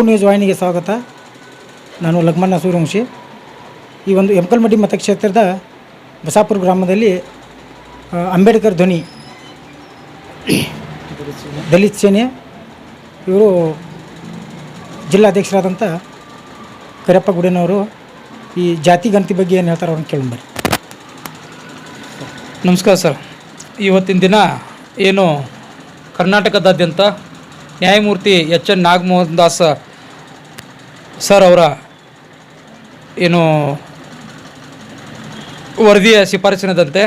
F news ವಾಹಿನಿಗೆ ಸ್ವಾಗತ. ನಾನು ಲಕ್ಮಣ್ಣ ಸೂರ್ಯವಂಶಿ. ಈ ಒಂದು ಎಮ್ಕಲ್ಮಡಿ ಮತಕ್ಷೇತ್ರದ ಬಸಾಪುರ ಗ್ರಾಮದಲ್ಲಿ ಅಂಬೇಡ್ಕರ್ ಧ್ವನಿ ದಲಿತ್ ಸೇನೆ ಇವರು ಜಿಲ್ಲಾಧ್ಯಕ್ಷರಾದಂಥ ಕರಿಯಪ್ಪ ಗುಡೇನವರು ಈ ಜಾತಿ ಗಣತಿ ಬಗ್ಗೆ ಏನು ಹೇಳ್ತಾರೆ ಅವ್ರನ್ನ ಕೇಳಂಬರಿ ನಮಸ್ಕಾರ ಸರ್. ಇವತ್ತಿನ ದಿನ ಏನು ಕರ್ನಾಟಕದಾದ್ಯಂತ ನ್ಯಾಯಮೂರ್ತಿ H N Nagamohan Das sir ಅವರ ಏನು ವರದಿಯ ಶಿಫಾರಸಿನದಂತೆ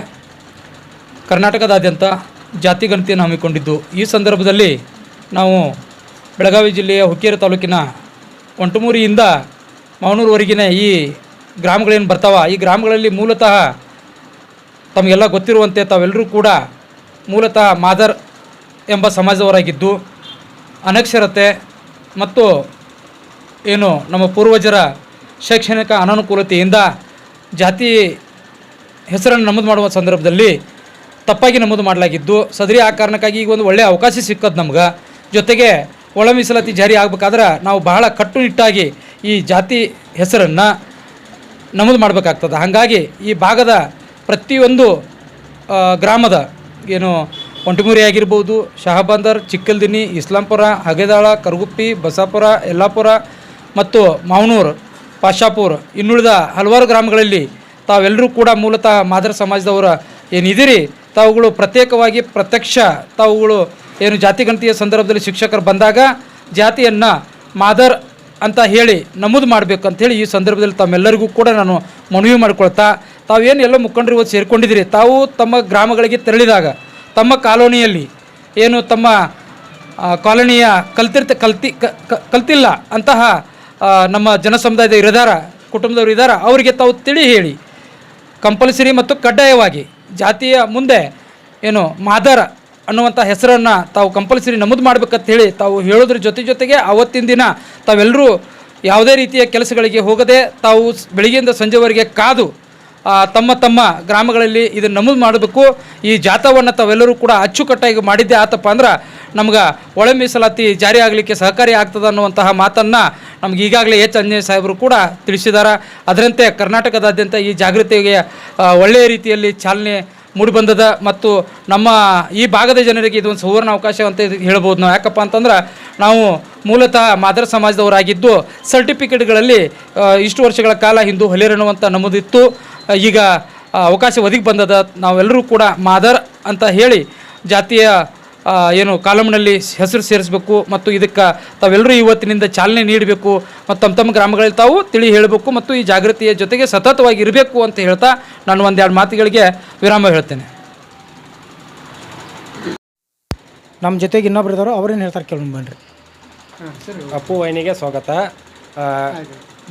ಕರ್ನಾಟಕದಾದ್ಯಂತ ಜಾತಿ ಗಣತಿಯನ್ನು ಹಮ್ಮಿಕೊಂಡಿದ್ದು. ಈ ಸಂದರ್ಭದಲ್ಲಿ ನಾವು ಬೆಳಗಾವಿ ಜಿಲ್ಲೆಯ ಹುಕ್ಕೇರಿ ತಾಲೂಕಿನ ಒಂಟುಮೂರಿಯಿಂದ ಮಾವನೂರುವರೆಗಿನ ಈ ಗ್ರಾಮಗಳೇನು ಬರ್ತಾವ? ಈ ಗ್ರಾಮಗಳಲ್ಲಿ ಮೂಲತಃ ತಮಗೆಲ್ಲ ಗೊತ್ತಿರುವಂತೆ ತಾವೆಲ್ಲರೂ ಕೂಡ ಮೂಲತಃ ಮಾದರ್ ಎಂಬ ಸಮಾಜದವರಾಗಿದ್ದು, ಅನಕ್ಷರತೆ ಮತ್ತು ಏನು ನಮ್ಮ ಪೂರ್ವಜರ ಶೈಕ್ಷಣಿಕ ಅನಾನುಕೂಲತೆಯಿಂದ ಜಾತಿ ಹೆಸರನ್ನು ನಮೂದು ಮಾಡುವ ಸಂದರ್ಭದಲ್ಲಿ ತಪ್ಪಾಗಿ ನಮೂದು ಮಾಡಲಾಗಿದ್ದು, ಸದರಿ ಆ ಕಾರಣಕ್ಕಾಗಿ ಈಗ ಒಂದು ಒಳ್ಳೆಯ ಅವಕಾಶ ಸಿಕ್ಕದು ನಮ್ಗೆ. ಜೊತೆಗೆ ಒಳ ಮೀಸಲಾತಿ ಜಾರಿ ಆಗಬೇಕಾದ್ರೆ ನಾವು ಬಹಳ ಕಟ್ಟುನಿಟ್ಟಾಗಿ ಈ ಜಾತಿ ಹೆಸರನ್ನು ನಮೂದು ಮಾಡಬೇಕಾಗ್ತದೆ. ಹಾಗಾಗಿ ಈ ಭಾಗದ ಪ್ರತಿಯೊಂದು ಗ್ರಾಮದ ಏನು ಒಂಟಿಮುರಿ ಆಗಿರ್ಬೋದು, ಶಹಾಬಂದರ್, ಚಿಕ್ಕಲ್ದಿನಿ, ಇಸ್ಲಾಂಪುರ, ಹಗೆದಾಳ, ಕರಗುಪ್ಪಿ, ಬಸಾಪುರ, ಯಲ್ಲಾಪುರ ಮತ್ತು ಮಾವನೂರು, ಪಾಶಾಪುರ್ ಇನ್ನುಳಿದ ಹಲವಾರು ಗ್ರಾಮಗಳಲ್ಲಿ ತಾವೆಲ್ಲರೂ ಕೂಡ ಮೂಲತಃ ಮಾದರ ಸಮಾಜದವರ ಏನಿದ್ದೀರಿ? ತಾವುಗಳು ಪ್ರತ್ಯೇಕವಾಗಿ ಪ್ರತ್ಯಕ್ಷ, ತಾವುಗಳು ಏನು ಜಾತಿ ಗಣತಿಯ ಸಂದರ್ಭದಲ್ಲಿ ಶಿಕ್ಷಕರು ಬಂದಾಗ ಜಾತಿಯನ್ನು ಮಾದರ್ ಅಂತ ಹೇಳಿ ನಮೂದು ಮಾಡಬೇಕು ಅಂಥೇಳಿ ಈ ಸಂದರ್ಭದಲ್ಲಿ ತಮ್ಮೆಲ್ಲರಿಗೂ ಕೂಡ ನಾನು ಮನವಿ ಮಾಡಿಕೊಳ್ತಾ, ತಾವೇನು ಎಲ್ಲ ಮುಖಂಡರು ಇವತ್ತು ಸೇರಿಕೊಂಡಿದ್ದೀರಿ? ತಾವು ತಮ್ಮ ಗ್ರಾಮಗಳಿಗೆ ತೆರಳಿದಾಗ, ತಮ್ಮ ಕಾಲೋನಿಯಲ್ಲಿ ಏನು ತಮ್ಮ ಕಾಲೋನಿಯ ಕಲ್ತಿರ್ತ, ಕಲ್ತಿ ಕಲ್ತಿಲ್ಲ ಅಂತಹ ನಮ್ಮ ಜನ ಸಮುದಾಯದ ಇರದಾರ, ಕುಟುಂಬದವರು ಇದ್ದಾರ ಅವರಿಗೆ ತಾವು ತಿಳಿ ಹೇಳಿ, ಕಂಪಲ್ಸರಿ ಮತ್ತು ಕಡ್ಡಾಯವಾಗಿ ಜಾತಿಯ ಮುಂದೆ ಏನು ಮಾದರ ಅನ್ನುವಂಥ ಹೆಸರನ್ನು ತಾವು ಕಂಪಲ್ಸರಿ ನಮೂದು ಮಾಡಬೇಕಂತ ಹೇಳಿ ತಾವು ಹೇಳೋದ್ರ ಜೊತೆ ಜೊತೆಗೆ ಅವತ್ತಿನ ದಿನ ತಾವೆಲ್ಲರೂ ಯಾವುದೇ ರೀತಿಯ ಕೆಲಸಗಳಿಗೆ ಹೋಗದೆ ತಾವು ಬೆಳಿಗ್ಗೆಯಿಂದ ಸಂಜೆವರೆಗೆ ಕಾದು ತಮ್ಮ ತಮ್ಮ ಗ್ರಾಮಗಳಲ್ಲಿ ಇದನ್ನು ನಮೂದು ಮಾಡಬೇಕು. ಈ ಜಾಥಾವನ್ನು ತಾವೆಲ್ಲರೂ ಕೂಡ ಅಚ್ಚುಕಟ್ಟಾಗಿ ಮಾಡಿದ್ದೇ. ಆತಪ್ಪ ಅಂದ್ರೆ ನಮ್ಗೆ ಒಳ ಮೀಸಲಾತಿ ಜಾರಿ ಆಗಲಿಕ್ಕೆ ಸಹಕಾರಿ ಆಗ್ತದೆ ಅನ್ನುವಂತಹ ಮಾತನ್ನು ನಮ್ಗೆ ಈಗಾಗಲೇ ಎಚ್. ಅಂಜನೇಯ ಸಾಹೇಬರು ಕೂಡ ತಿಳಿಸಿದ್ದಾರೆ ಅದರಂತೆ ಕರ್ನಾಟಕದಾದ್ಯಂತ ಈ ಜಾಗೃತಿಗೆ ಒಳ್ಳೆಯ ರೀತಿಯಲ್ಲಿ ಚಾಲನೆ ಮೂಡಿಬಂದದ ಮತ್ತು ನಮ್ಮ ಈ ಭಾಗದ ಜನರಿಗೆ ಇದೊಂದು ಸುವರ್ಣ ಅವಕಾಶ ಅಂತ ಹೇಳ್ಬೋದು ನಾವು. ಯಾಕಪ್ಪ ಅಂತಂದ್ರೆ ನಾವು ಮೂಲತಃ ಮಾದರ ಸಮಾಜದವರಾಗಿದ್ದು ಸರ್ಟಿಫಿಕೇಟ್ಗಳಲ್ಲಿ ಇಷ್ಟು ವರ್ಷಗಳ ಕಾಲ ಹಿಂದೂ ಹೊಲೆರನ್ನುವಂಥ ನಮ್ಮದಿತ್ತು ಈಗ ಅವಕಾಶ ಒದಗಿ ಬಂದದ ನಾವೆಲ್ಲರೂ ಕೂಡ ಮಾದರ್ ಅಂತ ಹೇಳಿ ಜಾತಿಯ ಏನು ಕಾಲಮ್ನಲ್ಲಿ ಹೆಸರು ಸೇರಿಸಬೇಕು ಮತ್ತು ಇದಕ್ಕೆ ತಾವೆಲ್ಲರೂ ಇವತ್ತಿನಿಂದ ಚಾಲನೆ ನೀಡಬೇಕು ಮತ್ತು ತಮ್ಮ ತಮ್ಮ ಗ್ರಾಮಗಳಲ್ಲಿ ತಾವು ತಿಳಿ ಹೇಳಬೇಕು ಮತ್ತು ಈ ಜಾಗೃತಿಯ ಜೊತೆಗೆ ಸತತವಾಗಿ ಇರಬೇಕು ಅಂತ ಹೇಳ್ತಾ ನಾನು ಒಂದೆರಡು ಮಾತುಗಳಿಗೆ ವಿರಾಮ ಹೇಳ್ತೇನೆ. ನಮ್ಮ ಜೊತೆಗೆ ಇನ್ನೊಬ್ರು ಇದ್ದಾರೋ ಅವ್ರೇನು ಹೇಳ್ತಾರೆ ಕೇಳಂಬನ್ರಿ ಅಪ್ಪು ವೈನಿಗೆ ಸ್ವಾಗತ.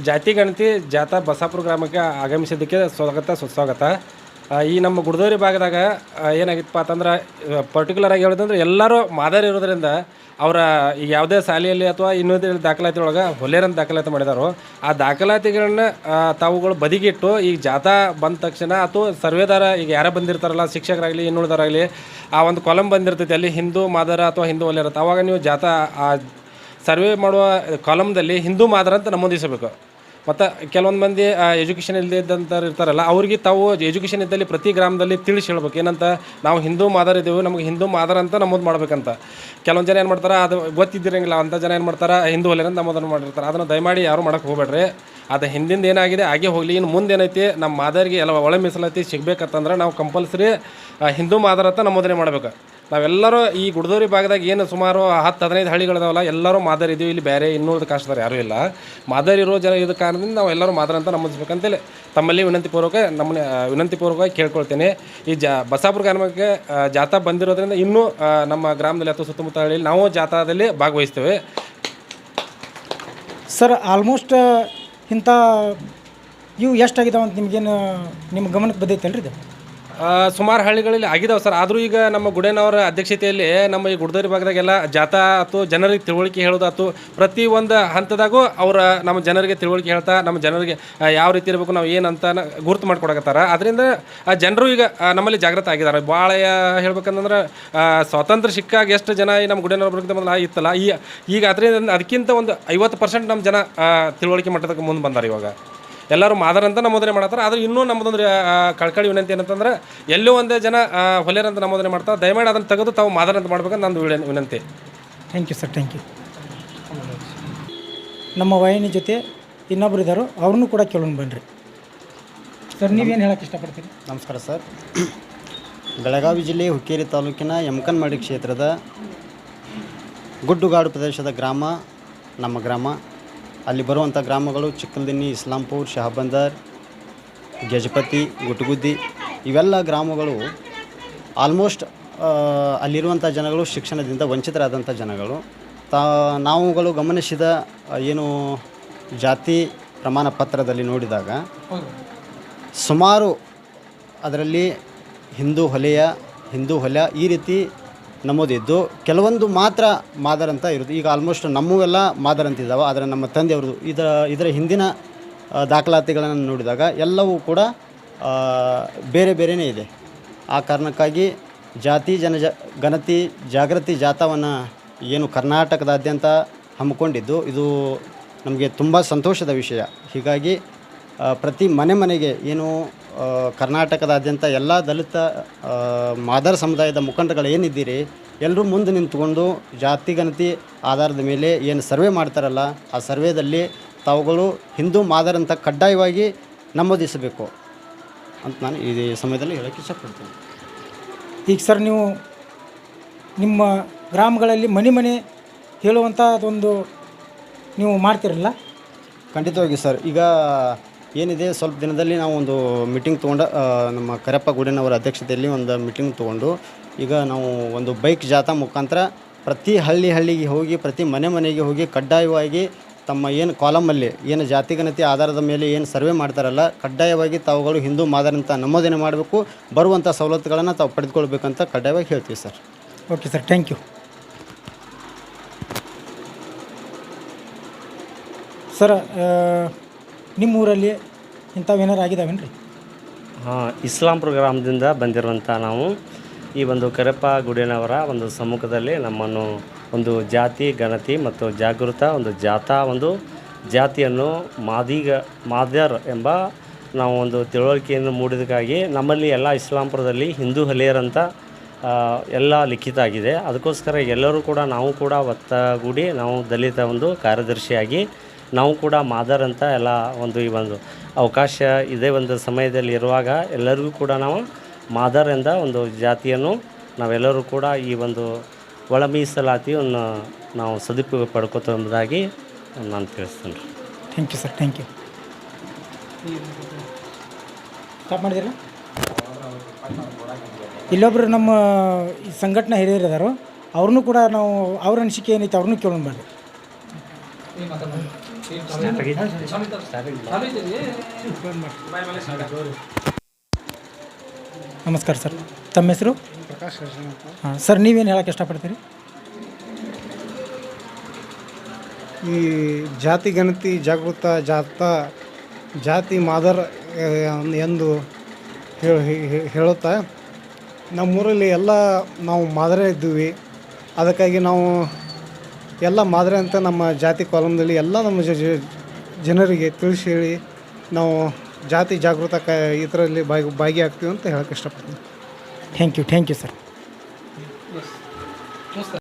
ಜಾತಿ ಗಣತಿ ಜಾಥಾ ಬಸಾಪುರ ಗ್ರಾಮಕ್ಕೆ ಆಗಮಿಸಿದ್ದಕ್ಕೆ ಸ್ವಾಗತ ಸುಸ್ವಾಗತ. ಈ ನಮ್ಮ ಗುಡದೋರಿ ಭಾಗದಾಗ ಏನಾಗಿತ್ತಪ್ಪ ಅಂತಂದ್ರೆ ಪರ್ಟಿಕ್ಯುಲರ್ ಆಗಿ ಹೇಳೋದಂದ್ರೆ ಎಲ್ಲರೂ ಮಾದರಿ ಇರೋದ್ರಿಂದ ಅವರ ಈಗ ಯಾವುದೇ ಶಾಲೆಯಲ್ಲಿ ಅಥವಾ ಇನ್ನೊಂದು ದಾಖಲಾತಿ ಒಳಗೆ ಹೊಲೆಯರನ್ನು ದಾಖಲಾತಿ ಮಾಡಿದಾರೋ. ಆ ದಾಖಲಾತಿಗಳನ್ನ ತಾವುಗಳು ಬದಿಗಿಟ್ಟು ಈಗ ಜಾಥಾ ಬಂದ ತಕ್ಷಣ ಅಥವಾ ಸರ್ವೇದಾರ ಈಗ ಯಾರೇ ಬಂದಿರ್ತಾರಲ್ಲ, ಶಿಕ್ಷಕರಾಗಲಿ ಇನ್ನುಳಿದಾರಾಗಲಿ ಆ ಒಂದು ಕಾಲಮ್ ಬಂದಿರ್ತೈತಿ, ಅಲ್ಲಿ ಹಿಂದೂ ಮಾದರ ಅಥವಾ ಹಿಂದೂ ಹೊಲೆ ಆವಾಗ ನೀವು ಜಾಥಾ, ಆ, ಸರ್ವೆ ಮಾಡುವ ಕಾಲಮ್ದಲ್ಲಿ ಹಿಂದೂ ಮಾದರ ಅಂತ ನಮೂದಿಸಬೇಕು. ಮತ್ತು ಕೆಲವೊಂದು ಮಂದಿ ಎಜುಕೇಷನ್ ಇಲ್ಲದೆ ಇದ್ದಂಥ ಇರ್ತಾರಲ್ಲ, ಅವ್ರಿಗೆ ತಾವು ಎಜುಕೇಷನ್ ಇದ್ದಲ್ಲಿ ಪ್ರತಿ ಗ್ರಾಮದಲ್ಲಿ ತಿಳಿಸಿ ಹೇಳ್ಬೇಕು. ಏನಂತ, ನಾವು ಹಿಂದೂ ಮಾದರ್ ಇದ್ದೀವಿ ನಮಗೆ ಹಿಂದೂ ಮಾದರ್ ಅಂತ ನಮೂದು ಮಾಡ್ಬೇಕಂತ. ಕೆಲವೊಂದು ಜನ ಏನು ಮಾಡ್ತಾರೆ, ಅದು ಗೊತ್ತಿದ್ದಿರಂಗಿಲ್ಲ ಅಂಥ ಜನ ಏನು ಮಾಡ್ತಾರೆ, ಹಿಂದೂ ಹೊಲೆ ಅಂತ ನಮೂದನ್ನು ಮಾಡಿರ್ತಾರೆ. ಅದನ್ನು ದಯಮಾಡಿ ಯಾರು ಮಾಡೋಕ್ಕೆ ಹೋಗಬೇಡ್ರಿ. ಅದು ಹಿಂದಿಂದ ಏನಾಗಿದೆ, ಹಾಗೆ ಹೋಗಲಿ. ಇನ್ನು ಮುಂದೆ ಏನೈತಿ, ನಮ್ಮ ಮಾದರಿಗೆ ಎಲ್ಲ ಒಳ ಮೀಸಲಾತಿ ಸಿಗ್ಬೇಕಂತಂದ್ರೆ ನಾವು ಕಂಪಲ್ಸರಿ ಹಿಂದೂ ಮಾದರ ಅಂತ ನಮೂದನೆ ಮಾಡ್ಬೇಕು. ನಾವೆಲ್ಲರೂ ಈ ಗುಡ್ದೂರಿ ಭಾಗದಾಗ ಏನು ಸುಮಾರು ಹತ್ತು ಹದಿನೈದು ಹಳ್ಳಿಗಳಿದಾವಲ್ಲ ಎಲ್ಲರೂ ಮಾದರಿ ಇದೀವಿ. ಇಲ್ಲಿ ಬೇರೆ ಇನ್ನೂರದ ಕಾಸ್ಟ್ದಾರ ಯಾರೂ ಇಲ್ಲ. ಮಾದರಿ ಇರೋ ಜನ ಇದ್ದ ಕಾರಣದಿಂದ ನಾವು ಎಲ್ಲರೂ ಮಾದರಿ ಅಂತ ನಮೂದಿಸ್ಬೇಕಂತೇಳಿ ತಮ್ಮಲ್ಲಿ ವಿನಂತಿಪೂರ್ವಕ ನಮ್ಮನ್ನ ವಿನಂತಿಪೂರ್ವಕವಾಗಿ ಕೇಳ್ಕೊಳ್ತೇನೆ. ಈ ಜಾ, ಬಸಾಪುರ ಗ್ರಾಮಕ್ಕೆ ಜಾಥಾ ಬಂದಿರೋದ್ರಿಂದ ಇನ್ನೂ ನಮ್ಮ ಗ್ರಾಮದಲ್ಲಿ ಅಥವಾ ಸುತ್ತಮುತ್ತ ಹಳ್ಳಿಯಲ್ಲಿ ನಾವು ಜಾಥಾದಲ್ಲಿ ಭಾಗವಹಿಸ್ತೇವೆ. ಸರ್, ಆಲ್ಮೋಸ್ಟ್ ಇಂಥ ಇವು ಎಷ್ಟಾಗಿದ್ದಾವೆ ಅಂತ ನಿಮ್ಗೇನು, ನಿಮ್ಮ ಗಮನಕ್ಕೆ ಬಂದೈತಲ್ರಿ ಇದು? ಸುಮಾರು ಹಳ್ಳಿಗಳಲ್ಲಿ ಆಗಿದಾವೆ ಸರ್. ಆದರೂ ಈಗ ನಮ್ಮ ಗುಡೇನವರ ಅಧ್ಯಕ್ಷತೆಯಲ್ಲಿ ನಮ್ಮ ಈ ಗುಡ್ದರಿ ಭಾಗದಾಗೆಲ್ಲ ಜಾಥಾ ಆತು ಜನರಿಗೆ ತಿಳುವಳಿಕೆ ಹೇಳೋದು ಆತು ಪ್ರತಿ ಒಂದು ಹಂತದಾಗೂ ಅವರ ನಮ್ಮ ಜನರಿಗೆ ತಿಳುವಳಿಕೆ ಹೇಳ್ತಾ ನಮ್ಮ ಜನರಿಗೆ ಯಾವ ರೀತಿ ಇರಬೇಕು ನಾವು ಏನಂತ ಗುರುತು ಮಾಡ್ಕೊಡಕತ್ತಾರ. ಅದರಿಂದ ಜನರು ಈಗ ನಮ್ಮಲ್ಲಿ ಜಾಗೃತ ಆಗಿದ್ದಾರೆ ಭಾಳ ಹೇಳ್ಬೇಕಂದ್ರೆ ಆ, ಸ್ವಾತಂತ್ರ್ಯ ಸಿಕ್ಕಾಗ ಎಷ್ಟು ಜನ ಈ ನಮ್ಮ ಗುಡೇನವರ ಬರೋಕ್ಕಿಂತ ಮೊದಲು ಇತ್ತಲ್ಲ ಈ ಈಗ ಅದರಿಂದ ಅದಕ್ಕಿಂತ ಒಂದು ಐವತ್ತು ಪರ್ಸೆಂಟ್ ನಮ್ಮ ಜನ ತಿಳುವಳಿಕೆ ಮಟ್ಟದಕ್ಕೆ ಮುಂದೆ ಬಂದಾರೆ ಇವಾಗ. ಎಲ್ಲರೂ ಮಾದರಂತ ಅಂತ ನಮೋದನೆ ಮಾಡ್ತಾರೆ. ಆದ್ರೆ ಇನ್ನೂ ನಮ್ಮದೊಂದು ಕಳ್ಕಳಿ ವಿನಂತಿ ಏನಂತಂದ್ರೆ ಎಲ್ಲೂ ಒಂದೇ ಜನ ಹೊಲೆಯರಂತ ಹೊಲೆಯರ್ ಅಂತ ನಮೋದನೆ ಮಾಡ್ತಾರೆ. ದಯಮಾಡಿ ಅದನ್ನು ತೆಗೆದು ತಾವು ಮಾದರಂತ ಅಂತ ಮಾಡ್ಬೇಕಂತ ನಂದು ವಿನಂತಿ. Thank you sir thank you ನಮ್ಮ ವಾಹಿನಿ ಜೊತೆ ಇನ್ನೊಬ್ರು ಇದ್ದಾರೋ ಅವ್ರನ್ನೂ ಕೂಡ ಕೇಳೋಣ ಬನ್ನಿರಿ ಸರ್ ನೀವೇನು ಹೇಳಕ್ಕೆ ಇಷ್ಟಪಡ್ತೀರಿ? ನಮಸ್ಕಾರ ಸರ್ ಬೆಳಗಾವಿ ಜಿಲ್ಲೆ ಹುಕ್ಕೇರಿ ತಾಲೂಕಿನ ಯಮಕನ್ಮಡಿ ಕ್ಷೇತ್ರದ ಗುಡ್ಡುಗಾಡು ಪ್ರದೇಶದ ಗ್ರಾಮ ನಮ್ಮ ಗ್ರಾಮ. ಅಲ್ಲಿ ಬರುವಂಥ ಗ್ರಾಮಗಳು ಚಿಕ್ಕಲ್ದಿನ್ನಿ ಇಸ್ಲಾಂಪುರ್, ಶಹಬಂದರ್, ಗಜಪತಿ, ಗುಟ್ಗುದ್ದಿ ಇವೆಲ್ಲ ಗ್ರಾಮಗಳು ಆಲ್ಮೋಸ್ಟ್ ಅಲ್ಲಿರುವಂಥ ಜನಗಳು ಶಿಕ್ಷಣದಿಂದ ವಂಚಿತರಾದಂಥ ಜನಗಳು. ತಾ, ನಾವುಗಳು ಗಮನಿಸಿದ ಏನು ಜಾತಿ ಪ್ರಮಾಣ ಪತ್ರದಲ್ಲಿ ನೋಡಿದಾಗ ಸುಮಾರು ಅದರಲ್ಲಿ ಹಿಂದೂ ಹೊಲೆಯ, ಹಿಂದೂ ಹೊಲ ಈ ರೀತಿ ನಮೂದಿದ್ದು. ಕೆಲವೊಂದು ಮಾತ್ರ ಮಾದರ್ ಅಂತ ಇರೋದು. ಈಗ ಆಲ್ಮೋಸ್ಟ್ ನಮ್ಮವೆಲ್ಲ ಮಾದರ್ ಅಂತಿದ್ದಾವೆ ಆದರೆ ನಮ್ಮ ತಂದೆಯವ್ರದ್ದು ಇದರ ಇದರ ಹಿಂದಿನ ದಾಖಲಾತಿಗಳನ್ನು ನೋಡಿದಾಗ ಎಲ್ಲವೂ ಕೂಡ ಬೇರೆ ಬೇರೆಯೇ ಇದೆ. ಆ ಕಾರಣಕ್ಕಾಗಿ ಜಾತಿ ಜನಜ ಗಣತಿ ಜಾಗೃತಿ ಜಾಥಾವನ್ನು ಏನು ಕರ್ನಾಟಕದಾದ್ಯಂತ ಹಮ್ಮಿಕೊಂಡಿದ್ದು, ಇದು ನಮಗೆ ತುಂಬ ಸಂತೋಷದ ವಿಷಯ. ಹೀಗಾಗಿ ಪ್ರತಿ ಮನೆ ಮನೆಗೆ ಏನು ಕರ್ನಾಟಕದಾದ್ಯಂತ ಎಲ್ಲ ದಲಿತ ಮಾದರ ಸಮುದಾಯದ ಮುಖಂಡಗಳು ಏನಿದ್ದೀರಿ? ಎಲ್ಲರೂ ಮುಂದೆ ನಿಂತ್ಕೊಂಡು ಜಾತಿ ಗಣತಿ ಆಧಾರದ ಮೇಲೆ ಏನು ಸರ್ವೆ ಮಾಡ್ತಾರಲ್ಲ ಆ ಸರ್ವೇದಲ್ಲಿ ತಾವುಗಳು ಹಿಂದೂ ಮಾದರ್ ಅಂತ ಕಡ್ಡಾಯವಾಗಿ ನಮೂದಿಸಬೇಕು ಅಂತ ನಾನು ಈ ಸಮಯದಲ್ಲಿ ಹೇಳೋಕ್ಕೆ ಇಷ್ಟಪಡ್ತೀನಿ. ಈಗ ಸರ್ ನೀವು ನಿಮ್ಮ ಗ್ರಾಮಗಳಲ್ಲಿ ಮನೆ ಮನೆ ಹೇಳುವಂಥದ್ದೊಂದು ನೀವು ಮಾಡ್ತಿರಲ್ಲ? ಖಂಡಿತವಾಗಿ ಸರ್. ಈಗ ಏನಿದೆ, ಸ್ವಲ್ಪ ದಿನದಲ್ಲಿ ನಾವು ಒಂದು ಮೀಟಿಂಗ್ ತೊಗೊಂಡು ನಮ್ಮ ಕರಪ್ಪ ಗುಡಿನವರ ಅಧ್ಯಕ್ಷತೆಯಲ್ಲಿ ಒಂದು ಮೀಟಿಂಗ್ ತೊಗೊಂಡು, ಈಗ ನಾವು ಒಂದು ಬೈಕ್ ಜಾಥಾ ಮುಖಾಂತರ ಪ್ರತಿ ಹಳ್ಳಿ ಹಳ್ಳಿಗೆ ಹೋಗಿ, ಪ್ರತಿ ಮನೆ ಮನೆಗೆ ಹೋಗಿ ಕಡ್ಡಾಯವಾಗಿ ತಮ್ಮ ಏನು ಕಾಲಮಲ್ಲಿ ಏನು ಜಾತಿಗಣತಿ ಆಧಾರದ ಮೇಲೆ ಏನು ಸರ್ವೆ ಮಾಡ್ತಾರಲ್ಲ, ಕಡ್ಡಾಯವಾಗಿ ತಾವುಗಳು ಹಿಂದೂ ಮಾದರಿ ಅಂತ ನಮೂದನೆ ಮಾಡಬೇಕು, ಬರುವಂಥ ಸವಲತ್ತುಗಳನ್ನು ತಾವು ಪಡೆದುಕೊಳ್ಬೇಕಂತ ಕಡ್ಡಾಯವಾಗಿ ಹೇಳ್ತೀವಿ sir. Okay sir thank you sir ನಿಮ್ಮ ಊರಲ್ಲಿ ಇಂಥವೇನಾರು ಆಗಿದಾವೇನು ರೀ ಹಾಂ, ಇಸ್ಲಾಂ ಪ್ರೋಗ್ರಾಮ್ದಿಂದ ಬಂದಿರುವಂಥ ನಾವು ಈ ಒಂದು ಕರೆಪ್ಪ ಗುಡಿನವರ ಒಂದು ಸಮ್ಮುಖದಲ್ಲಿ ನಮ್ಮನ್ನು ಒಂದು ಜಾತಿ, ಗಣತಿ ಮತ್ತು ಜಾಗೃತ, ಒಂದು ಜಾಥಾ ಒಂದು ಜಾತಿಯನ್ನು ಮಾದಿಗ ಮಾದರ್ ಎಂಬ ನಾವು ಒಂದು ತಿಳುವಳಿಕೆಯನ್ನು ಮೂಡಿದಕ್ಕಾಗಿ ನಮ್ಮಲ್ಲಿ ಎಲ್ಲ ಇಸ್ಲಾಂಪುರದಲ್ಲಿ ಹಿಂದೂ ಹಲಿಯರಂತ ಎಲ್ಲ ಲಿಖಿತ ಆಗಿದೆ. ಅದಕ್ಕೋಸ್ಕರ ಎಲ್ಲರೂ ಕೂಡ ನಾವು ಕೂಡ ಒತ್ತಗೂಡಿ ನಾವು ದಲಿತ ಒಂದು ಕಾರ್ಯದರ್ಶಿಯಾಗಿ ನಾವು ಕೂಡ ಮಾದರ್ ಅಂತ ಎಲ್ಲ ಒಂದು ಈ ಒಂದು ಅವಕಾಶ ಇದೇ ಒಂದು ಸಮಯದಲ್ಲಿ ಇರುವಾಗ ಎಲ್ಲರಿಗೂ ಕೂಡ ನಾವು ಮಾದರ್ ಎಂದ ಒಂದು ಜಾತಿಯನ್ನು ನಾವೆಲ್ಲರೂ ಕೂಡ ಈ ಒಂದು ಒಳ ಮೀಸಲಾತಿಯನ್ನು ನಾವು ಸದುಪಯೋಗ ಪಡ್ಕೋತ ಎಂಬುದಾಗಿ ನಾನು ತಿಳಿಸ್ತೇನೆ. ರೀ thank you sir thank you stop ಮಾಡಿದಿರ ಇಲ್ಲೊಬ್ರು ನಮ್ಮ ಈ ಸಂಘಟನಾ ಹಿರಿಯರು ಅವ್ರನ್ನೂ ಕೂಡ ನಾವು ಅವ್ರ ಅನಿಸಿಕೆ ಏನೈತೆ ಅವ್ರನ್ನೂ ಕೇಳೋಣ ಬನ್ನಿ. ನಮಸ್ಕಾರ ಸರ್. ತಮ್ಮ ಹೆಸರು? ಪ್ರಕಾಶ್ ಹಾಂ, ಸರ್, ನೀವೇನು ಹೇಳಕ್ಕೆ ಇಷ್ಟಪಡ್ತೀರಿ? ಈ ಜಾತಿ ಗಣತಿ, ಜಾಗೃತ, ಜಾತ, ಜಾತಿ ಮಾದರ್ ಎಂದು ಹೇಳುತ್ತಾ, ನಮ್ಮೂರಲ್ಲಿ ಎಲ್ಲ ನಾವು ಮಾದರಿ ಇದ್ದೀವಿ ಅದಕ್ಕಾಗಿ ನಾವು ಎಲ್ಲ ಮಾದರಿ ಅಂತ ನಮ್ಮ ಜಾತಿ ಕಾಲಮ್ದಲ್ಲಿ ಎಲ್ಲ ನಮ್ಮ ಜ- ಜ- ಜನರಿಗೆ ತಿಳಿಸಿ ಹೇಳಿ ನಾವು ಜಾತಿ ಜಾಗೃತ ಕ ಇದರಲ್ಲಿ ಭಾಗಿ ಭಾಗಿಯಾಗ್ತೀವಿ ಅಂತ ಹೇಳಕ್ಕೆ ಇಷ್ಟಪಡ್ತೀನಿ. Thank you thank you sir